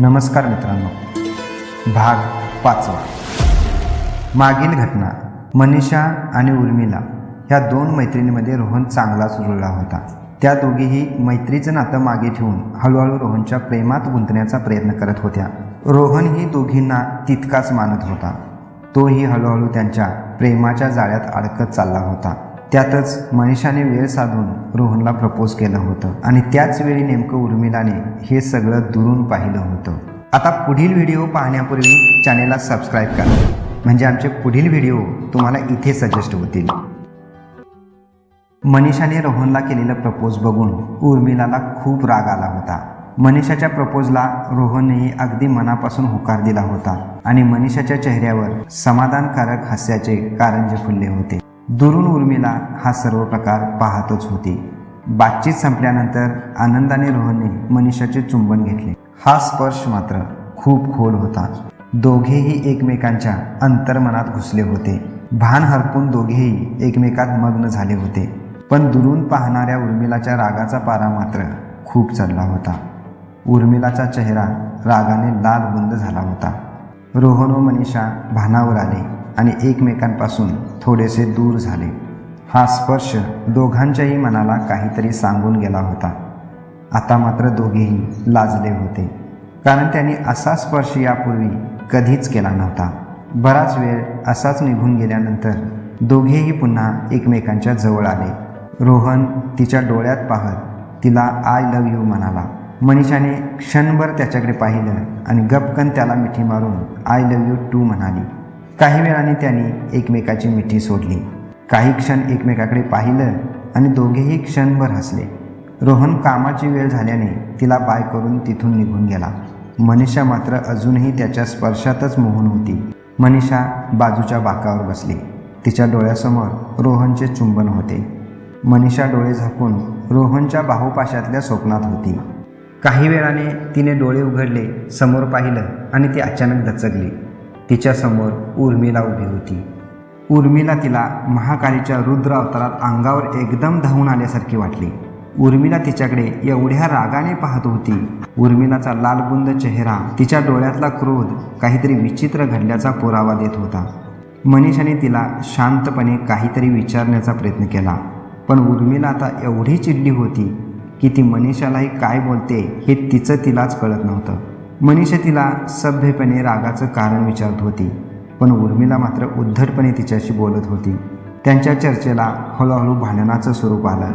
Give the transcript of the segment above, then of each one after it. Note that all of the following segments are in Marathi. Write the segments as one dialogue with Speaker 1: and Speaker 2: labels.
Speaker 1: नमस्कार मित्रांनो. भाग पाचवा. मागील घटना मनीषा आणि उर्मिला ह्या दोन मैत्रिणीमध्ये रोहन चांगलाच रुळला होता. त्या दोघीही मैत्रीचं नातं मागे ठेवून हळूहळू रोहनच्या प्रेमात गुंतण्याचा प्रयत्न करत होत्या. रोहन ही दोघींना तितकाच मानत होता. तोही हळूहळू त्यांच्या प्रेमाच्या जाळ्यात अडकत चालला होता. त्यातच मनीषाने वेळ साधून रोहनला प्रपोज केलं होतं. आणि त्याच वेळी नेमकं उर्मिलाने हे सगळं दुरून पाहिलं होतं. आता पुढील व्हिडिओ पाहण्यापूर्वी चॅनेलला सबस्क्राईब करा. म्हणजे आमचे पुढील व्हिडिओ तुम्हाला इथे सजेस्ट होतील. मनीषाने रोहनला केलेलं प्रपोज बघून उर्मिलाला खूप राग आला होता. मनीषाच्या प्रपोजला रोहननेही अगदी मनापासून होकार दिला होता. आणि मनीषाच्या चेहऱ्यावर समाधानकारक हास्याचे कारंजे फुलले होते. दुरून उर्मिला हा सर्व प्रकार पाहतच होती. बातचीत संपल्यानंतर आनंदाने रोहनने मनीषाचे चुंबन घेतले. हा स्पर्श मात्र खूप खोल होता. दोघेही एकमेकांच्या अंतर्मनात घुसले होते. भान हरपून दोघेही एकमेकात मग्न झाले होते. पण दुरून पाहणाऱ्या उर्मिलाच्या रागाचा पारा मात्र खूप चढला होता. उर्मिलाचा चेहरा रागाने लाल बंद झाला होता. रोहन व मनीषा भानावर आले. आणि एकमेकांपासून थोडेसे दूर झाले. हा स्पर्श दोघांच्याही मनाला काहीतरी सांगून गेला होता. आता मात्र दोघेही लाजले होते. कारण त्यांनी असा स्पर्श यापूर्वी कधीच केला नव्हता. बराच वेळ असाच निघून गेल्यानंतर दोघेही पुन्हा एकमेकांच्या जवळ आले. रोहन तिच्या डोळ्यात पाहत तिला आय लव्ह यू म्हणाला. मनीषाने क्षणभर त्याच्याकडे पाहिलं आणि गपकन त्याला मिठी मारून आय लव्ह यू टू म्हणाली. काही वेळाने त्यांनी एकमेकाची मिठी सोडली. काही क्षण एकमेकाकडे पाहिलं आणि दोघेही क्षणभर हसले. रोहन कामाची वेळ झाल्याने तिला बाय करून तिथून निघून गेला. मनीषा मात्र अजूनही त्याच्या स्पर्शातच मोहून होती. मनीषा बाजूच्या बाकावर बसली. तिच्या डोळ्यासमोर रोहनचे चुंबन होते. मनीषा डोळे झाकून रोहनच्या बाहुपाशातल्या स्वप्नात होती. काही वेळाने तिने डोळे उघडले समोर पाहिलं आणि ती अचानक दचकली. तिच्यासमोर उर्मिला उभी होती. उर्मिला तिला महाकालीच्या रुद्र अवतारात अंगावर एकदम धावून आल्यासारखी वाटली. उर्मिला तिच्याकडे एवढ्या रागाने पाहत होती. उर्मिलाचा लालबुंद चेहरा तिच्या डोळ्यातला क्रोध काहीतरी विचित्र घडल्याचा पुरावा देत होता. मनीषाने तिला शांतपणे काहीतरी विचारण्याचा प्रयत्न केला. पण उर्मिला आता एवढी चिडली होती की ती मनीषालाही काय बोलते हे तिचं तिलाच कळत नव्हतं. मनीषा तिला सभ्यपणे रागाचं कारण विचारत होती पण उर्मिला मात्र उद्धटपणे तिच्याशी बोलत होती. त्यांच्या चर्चेला हळूहळू भांडणाचं स्वरूप आलं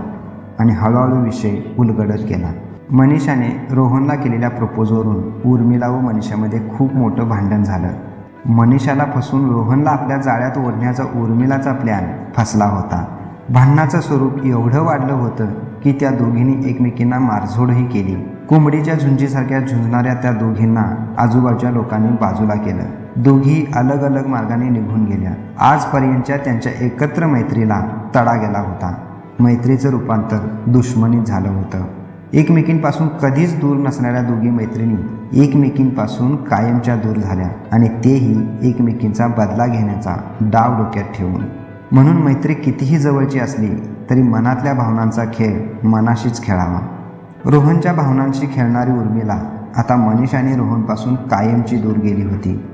Speaker 1: आणि हळूहळू विषय उलगडत गेला. मनीषाने रोहनला केलेल्या प्रपोजवरून उर्मिला व मनीषामध्ये खूप मोठं भांडण झालं. मनीषाला फसून रोहनला आपल्या जाळ्यात ओढण्याचा उर्मिलाचा प्लॅन फसला होता. भांडणाचं स्वरूप एवढं वाढलं होतं की त्या दोघींनी एकमेकींना मारझोडही केली. कोंबडीच्या झुंजीसारख्या झुंजणाऱ्या त्या दोघींना आजूबाजूच्या लोकांनी बाजूला केलं. दोघी अलग अलग मार्गाने निघून गेल्या. आजपर्यंतच्या त्यांच्या एकत्र मैत्रीला तडा गेला होता. मैत्रीचं रूपांतर दुश्मनीत झालं होतं. एकमेकींपासून कधीच दूर नसणाऱ्या दोघी मैत्रिणी एकमेकींपासून कायमच्या दूर झाल्या आणि तेही एकमेकींचा बदला घेण्याचा डाव डोक्यात ठेवून. म्हणून मैत्री कितीही जवळची असली तरी मनातल्या भावनांचा खेळ मनाशीच खेळावा. रोहनच्या भावनांशी खेळणारी उर्मिला आता मनीषा आणि रोहनपासून कायमची दूर गेली होती.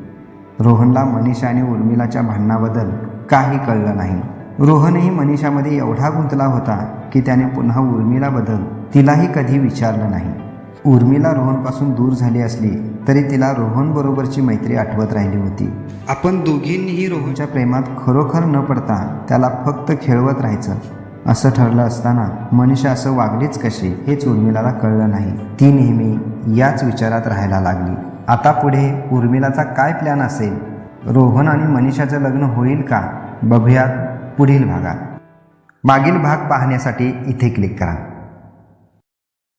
Speaker 1: रोहनला मनीषा आणि उर्मिलाच्या भांडणाबद्दल काही कळलं नाही. रोहनही मनीषामध्ये एवढा गुंतला होता की त्याने पुन्हा उर्मिलाबद्दल तिलाही कधी विचारलं नाही. उर्मिला रोहनपासून दूर झाली असली तरी तिला रोहनबरोबरची मैत्री आठवत राहिली होती. आपण दोघींनीही रोहनच्या प्रेमात खरोखर न पडता त्याला फक्त खेळवत राहायचं. असं ठरलं असताना मनीषा असं वागलीच कशी हेच उर्मिलाला कळलं नाही. ती नेहमी याच विचारात राहायला लागली. आता पुढे उर्मिलाचा काय प्लॅन असेल? रोहन आणि मनीषाचं लग्न होईल का? बघूयात पुढील भागात. मागील भाग पाहण्यासाठी इथे क्लिक करा.